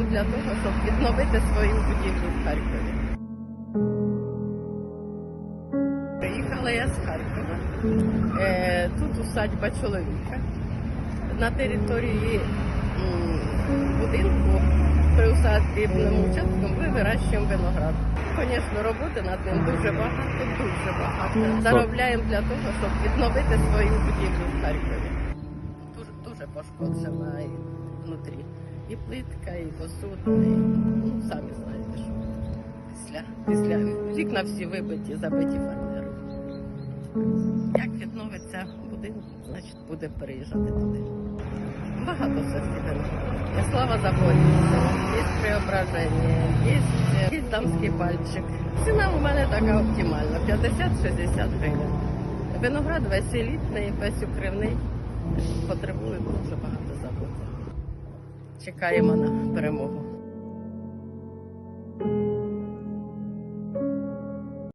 заробляємо для того, щоб відновити свою будівлю в Харкові. Приїхала я з Харкова. Е, Тут усадьба чоловіка. На території будинку приусадибним участком ми вирощуємо виноград. Звісно, роботи над ним дуже багато, дуже багато. Заробляємо для того, щоб відновити свою будівлю в Харкові. Дуже, дуже пошкоджена внутрі. І плитка, і посуда, і ну, самі знаєте, що після, після вікна всі вибиті, забиті фанерою. Як відновиться будинок, значить буде переїжджати туди. Багато зібрано. Є слава Запоріжжя, є преображення, є, є дамський пальчик. Ціна у мене така оптимальна 50-60 гривень. Виноград весь елітний, весь укривний. Потребує дуже багато. Чекаємо на перемогу.